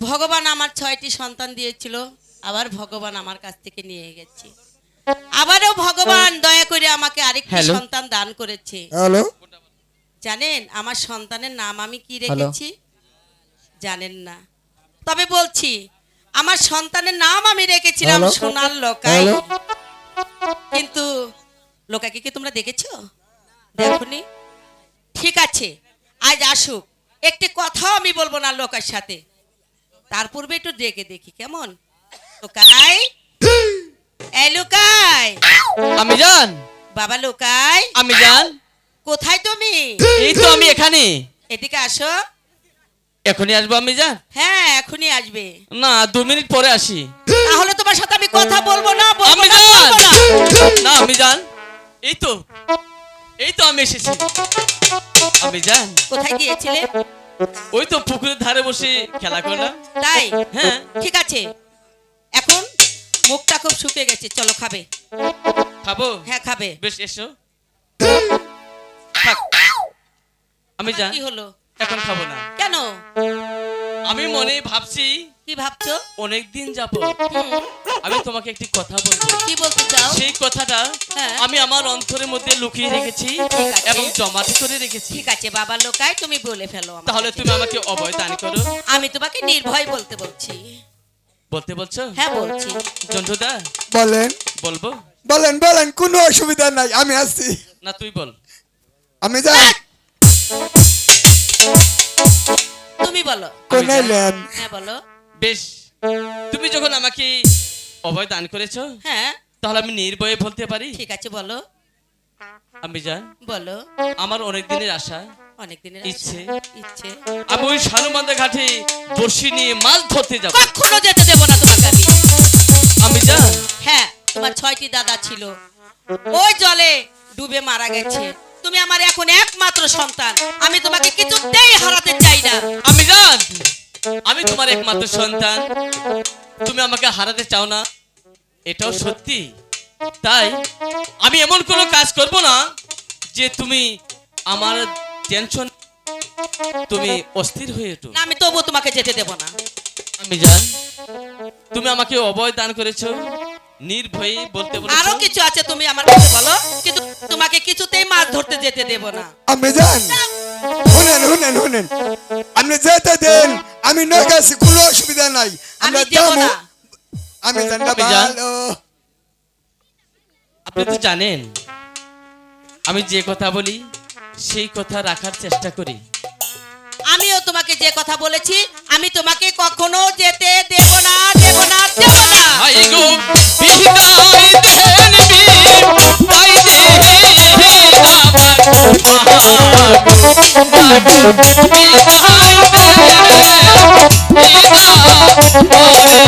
ভগবান আমার ছয়টি সন্তান দিয়েছিল আবার ভগবান আমার কাছ থেকে নিয়ে গেছে। আবারও ভগবান দয়া করে আমাকে আরেকটি সন্তান দান করেছে। হ্যালো। জানেন আমার সন্তানের নাম আমি কি রেখেছি? জানেন না। তবে বলছি আমার সন্তানের নাম আমি রেখেছিলাম সোনার লোকাই কিন্তু লোকাকে কি তোমরা দেখেছ? দেখনি? ঠিক আছে আজ আসুক। একটি কথাও আমি বলব না লোকার সাথে। তার পূর্বে একটু ডেকে দেখি কেমন? লোকাই। এই লোকাই। আমি জান। বাবা লোকাই। আমি জান। কোথায় তুমি? এই তো আমি এখানে। এদিকে আসো। এখনই আসব আমি জান? হ্যাঁ এখনই আসবে। না দু মিনিট পরে আসি। তাহলে তোমার সাথে আমি কথা বলব না আমি না, জান। না আমি জান। এই তো। এই তো আমি এসেছি। আমি জান। কোথায় গিয়েছিলে? ওই তো পুকুরের ধারে বসে খেলা করলাম। তাই? হ্যাঁ। ঠিক আছে। এখন মুখটা খুব শুকিয়ে গেছে চলো খাবে। খাব? হ্যাঁ খাবে। বেশ এসো। আমি জানি কি হলো? এখন খাব না। কেন? আমি মনে ভাবছি কি ভাবছ? অনেক দিন যাব আমি তোমাকে একটি কথা বলব। কি বলতে চাও? সেই কথাটা হ্যাঁ। আমি আমার অন্তরের মধ্যে লুকিয়ে রেখেছি এবং জমাট করে রেখেছি। ঠিক আছে বাবা লোকাই তুমি বলে ফেলো তাহলে তুমি আমাকে অভয় দান করো। আমি তোমাকে নির্ভয় বলতে বলছি। বলতে বলছো? হ্যাঁ বলছি। জন্টুদা বলেন। বলব? বলেন বলেন কোনো অসুবিধা নাই আমি আসছি না তুই বল। আমি যাই। তুমি বলো। কোন হ্যাঁ বলো। বেশ তুমি যখন আমাকে অভয় দান করেছ হ্যাঁ। তাহলে আমি নির্ভয়ে বলতে পারি? ঠিক আছে বলো। আমি জান বলো। আমার অনেক দিনের আশা অনেক দিনের ইচ্ছে। ইচ্ছে। আমি ওই সানুমান্দা ঘাটে বর্ষি নিয়ে মাছ ধরতে যাব। কখনো যেতে দেবো না তোমাকে আমি। আমি জান হ্যাঁ তোমার ছয়টি দাদা ছিল। ওই জলে ডুবে মারা গেছে। তুমি আমার এখন একমাত্র সন্তান। আমি তোমাকে কিছুতেই হারাতে চাই না। আমি জান আমি তোমার একমাত্র সন্তান। তুমি আমাকে হারাতে চাও না। এটাও সত্যি। তাই আমি এমন কোনো কাজ করব না যে তুমি আমার টেনশন তুমি অস্থির হয়ে উঠো। আমি তবু তোমাকে যেতে দেব না। আমি জান তুমি আমাকে অবয় দান করেছ। নির্ভয়ে বলতে আরও কিছু আছে তুমি আমার কাছে বলো কিন্তু তোমাকে কিছুতেই মাছ ধরতে যেতে দেব না। আমি যান শুনেন শুনেন শুনেন। আপনি যেতে দেন আমি নয় গেছি কোনো অসুবিধা নাই। আমরা যাব। না। আমি ভালো। আপনি তো জানেন আমি যে কথা বলি সেই কথা রাখার চেষ্টা করি। আমিও তোমাকে যে কথা বলেছি আমি তোমাকে কখনো যেতে দেব না দেব না দেব না। Oh,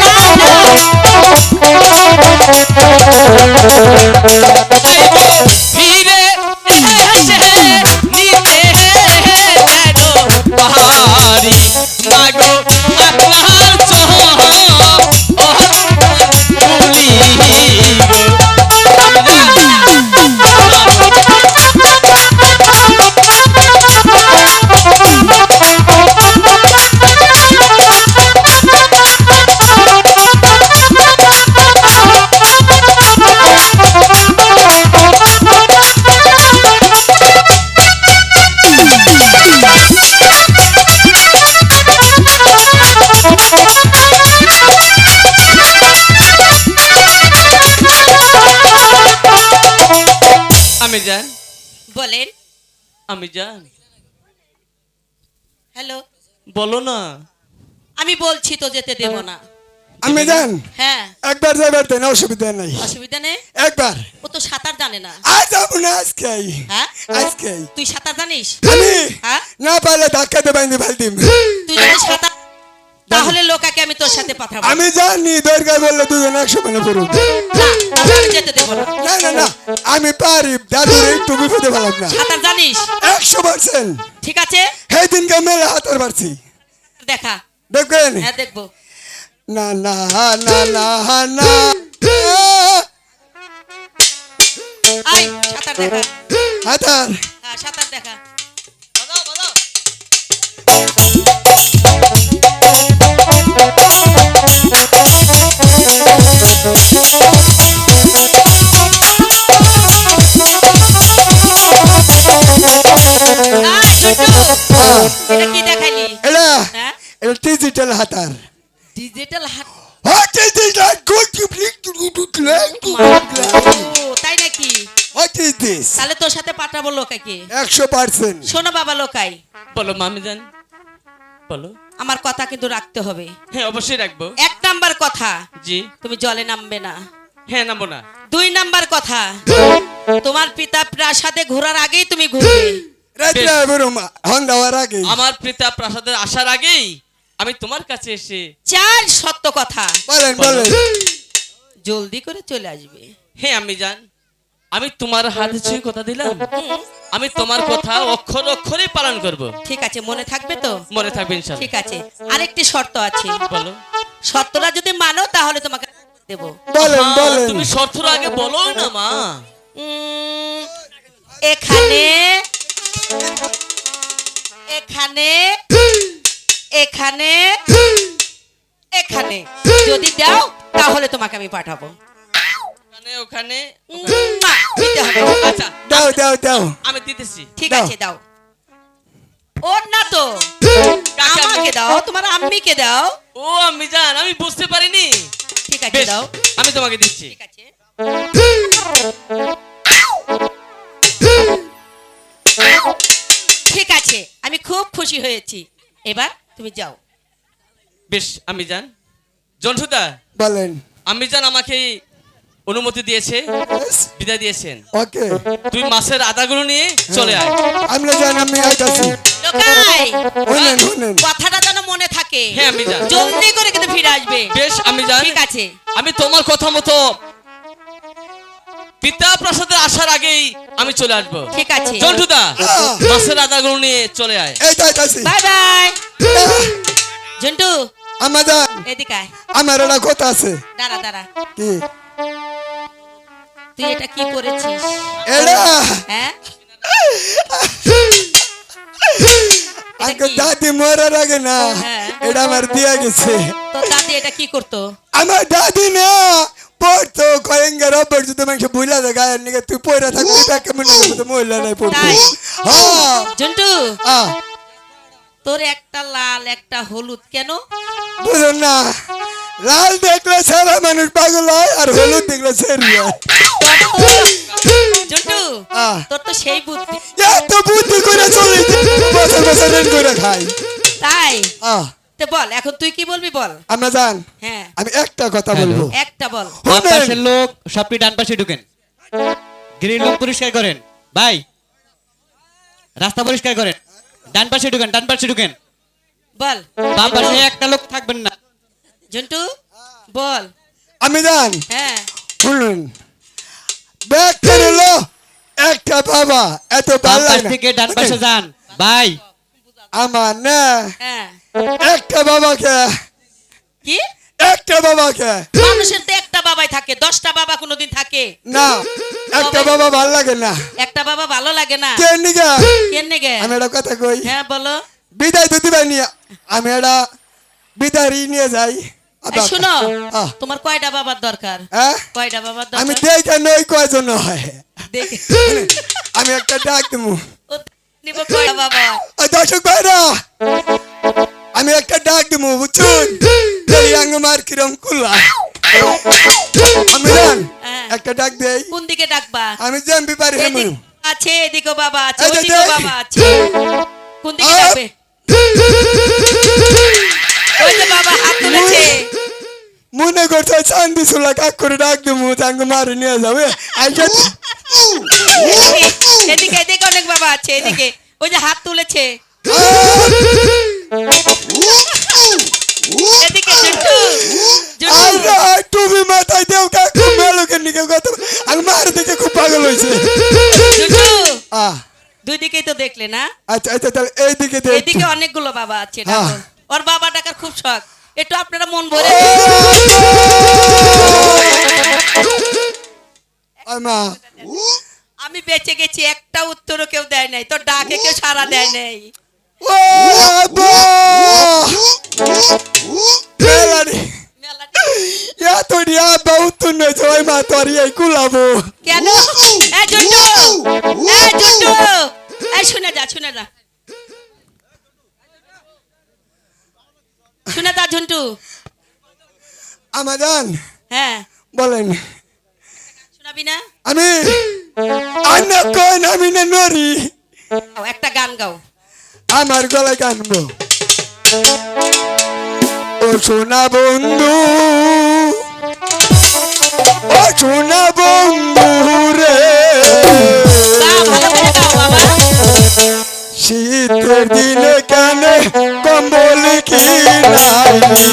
hello? বলো না। আমি বলছি তো যেতে দেব না। আমি জান হ্যাঁ। একবার যাবার দেন অসুবিধা নাই। অসুবিধা নেই? একবার। ও তো সাঁতার জানে না। আজ যাব না আজকে হ্যাঁ? আজকে তুই সাঁতার জানিস? আমি হ্যাঁ? না পারলে ধাক্কাতে বাইন্ধে ফেলতিম তুই যদি সাঁতার তাহলে লোকাকে আমি তোর সাথে পাঠাবো আমি জানি দরকার বললে দুজন একশো মানে না আমি যেতে দেবো না। না না না। আমি পারি। দাদুর একটু বিপদে ফেলাম না। সাঁতার জানিস? একশো পার্সেন্ট। ঠিক আছে? সেই দিনকে মেলে হাতের পারছি দেখা। দেখবেন হ্যাঁ দেখব। না না না না না আই সাঁতার দেখা। হাতার হ্যাঁ সাঁতার দেখা। আই, like to ও, তাই নাকি? This? তাহলে তোর সাথে পাঠাবো লোকাকে একশো পার্সেন্ট। শোনো বাবা লোকাই। বলো মামি জান। বলো। আমার কথা কিন্তু রাখতে হবে। হ্যাঁ অবশ্যই রাখব। এক নাম্বার কথা। জি। তুমি জলে নামবে না। হ্যাঁ নামবো না। দুই নাম্বার কথা। তোমার পিতা প্রাসাদে ঘোরার আগেই তুমি ঘুরবে। আমার পিতা প্রাসাদে আসার আগেই আমি তোমার কাছে এসে চার সত্য কথা। বলেন বলেন। জলদি করে চলে আসবে। হ্যাঁ আমি জান আমি তোমার হাতে ছুঁয়ে কথা দিলাম। আমি তোমার কথা অক্ষর অক্ষরে পালন করব। ঠিক আছে মনে থাকবে তো? মনে থাকবে ইনশাল্লাহ। ঠিক আছে আরেকটি শর্ত আছে। বলো। শর্তটা যদি মানো তাহলে তোমাকে দেব। বলেন বলেন। তুমি শর্তর আগে বলো না মা। এখানে এখানে এখানে এখানে। যদি দাও তাহলে তোমাকে আমি পাঠাবো। ওখানে ওখানে। দিতে হবে। আচ্ছা দাও দাও দাও আমি দিতেছি। ঠিক আছে দাও। ওর না তো। আমাকে দাও। তোমার আম্মিকে দাও। ও আমি জান আমি বুঝতে পারিনি। ঠিক আছে দাও। আমি তোমাকে দিচ্ছি। ঠিক আছে। ঠিক আছে আমি খুব খুশি হয়েছি। এবার তুমি যাও। বেশ আমি জান জন্টুদা বলেন। আমি জান আমাকে অনুমতি দিয়েছে বিদায় দিয়েছেন। ওকে। তুই মাছের আদাগুলো নিয়ে চলে আয়। আমরা জান আমি আইতাছি। লোকাই শুনেন শুনেন। কথাটা যেন মনে থাকে। হ্যাঁ, আমি জানি। জলদি করে কিন্তু ফিরে আসবে। বেশ আমি জান ঠিক আছে। আমি তোমার কথা মতো পিতা প্রাসাদে আসার আগেই আমি চলে আসব। ঠিক আছে। জন্টুদা আহ। মাছের আদাগুলো নিয়ে চলে আয়। এই তো আইতাছি বাই বাই। ঝন্টু আমার জান এদিকে আয়। আমার একটা কথা আছে। দাঁড়া দাঁড়া। কি? তুই এটা কি করেছিস? এটা? হ্যাঁ? আগে দাদি মরার আগে না। হ্যাঁ। এটা আমার দিয়া গেছে। তো দাদি এটা কি করতো? আমার দাদি না। পড়তো কয়েঙ্গার অব্বর যদি মাংস ভুলা যায় গায়ের নিকে তুই পয়রা থাকবি তাকে মনে করব মহিলা নাই পড়তো। হ্যাঁ আহ, তোর একটা লাল একটা হলুদ কেন? বুঝুন না। লাল দেখলে সারা মানুষ পাগল হয় আর হলুদ দেখলে সেরি হয়। ঝন্টু তোর তো সেই বুদ্ধি। এত বুদ্ধি করে চলে বছর বছর করে খাই। তাই? আহ তো বল এখন তুই কি বলবি বল? আমরা জান হ্যাঁ। আমি একটা কথা বলব। একটা বল। বাম পাশের লোক সবটি ডান পাশে ঢুকেন। গ্রিল লোক পরিষ্কার করেন। ভাই রাস্তা পরিষ্কার করেন। ডান পাশে ঢুকেন ডান পাশে ঢুকেন। বল। বাম পাশে একটা লোক থাকবেন না। ঝন্টু বল। আমি জান হ্যাঁ। শুনুন। ব্যাগটা নিলো একটা বাবা এত ভালো লাগে থেকে ডান পাশে যান। ভাই। আমার না হ্যাঁ। একটা বাবাকে। কি? একটা বাবাকে। মানুষের তো একটা বাবাই থাকে দশটা বাবা কোনোদিন থাকে। না একটা বাবা ভালো লাগে না। একটা বাবা ভালো লাগে না। কে নিগা? কেন গে আমি একটা কথা কই। হ্যাঁ বলো। বিদায় তো দিবাই নিয়ে আমি একটা বিদায় নিয়ে যাই। শুনো তোমার কয়টা বাবার দরকার? হ্যাঁ? কয়টা বাবার দরকার? আমি দেখে নই কয়জন হয়। আমি একটা ডাক দেবো নিব কয়টা বাবা? দর্শক ভাইরা আমি একটা ডাক দেবো বুঝছুন? আঙ্গমার কিরম কুলা। আমি জান হ্যাঁ। একটা ডাক দেই। কোন দিকে ডাকবা? আমি জানবি পারি এদিক হেমন আছে এদিকে বাবা আছে ওদিকে। বাবা আছে। কোন দিকে! ডাকবে? ওই যে বাবা হাত তুলেছে। মনে করছে চান্দি সুলা কাক করে ডাক দেবো আঙ্গ মারে নিয়ে যাবে। আইসা এদিকে এদিকে অনেক বাবা আছে এদিকে। ওই যে হাত তুলেছে। এদিকে জুটু জুটু তুমি মাথায় দেও কাকু মেলোকে নিকে কথা আঙ্গ মারে খুব পাগল হয়েছে। জুটু আহ দুই দিকেই তো দেখলে না? আচ্ছা আচ্ছা তাহলে এইদিকে দেখ। এদিকে অনেকগুলো বাবা আছে ডাকো। ওর বাবা ডাকার খুব শখ। একটু আপনারা মন ভরে আমি বেঁচে গেছি একটা উত্তরও কেউ দেয় নাই। তোর ডাকে কেউ সারা দেয় নাই। ও আব্বা ইয়া তো বহুত নয় জয় মা তোর এই কুলাবো কেন শুনে যা শুনে যা শুনে যা ঝন্টু আমাদান হ্যাঁ বলেন শোনাবি না আমি আমি নরি একটা গান গাও আমার গলায় কানবো। ও সোনা বন্ধু, ও সোনা বন্ধু রে। শীতের দিনে কেন কম্বল কি নাইলি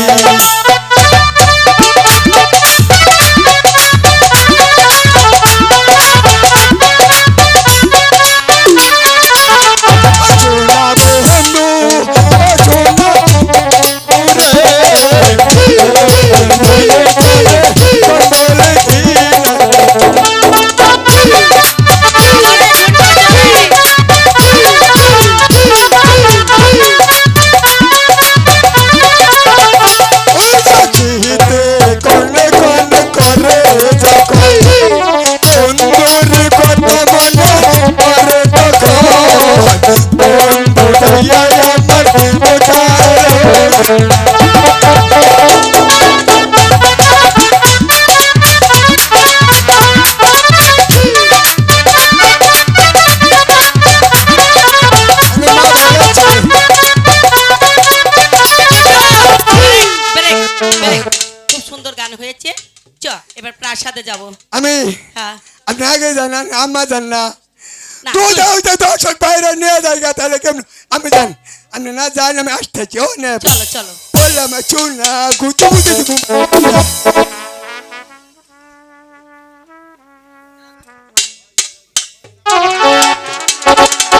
এবার প্রাসাদে যাব। আমি? হ্যাঁ। আপনি আগে জানান আম্মা জান না। যাও তো দর্শক বাইরে নিয়ে যাই তাহলে কেমন? আমি জান আপনি না জানি আমি আসতেছি ও নে। চলো চলো। বললাম চুল না গুজু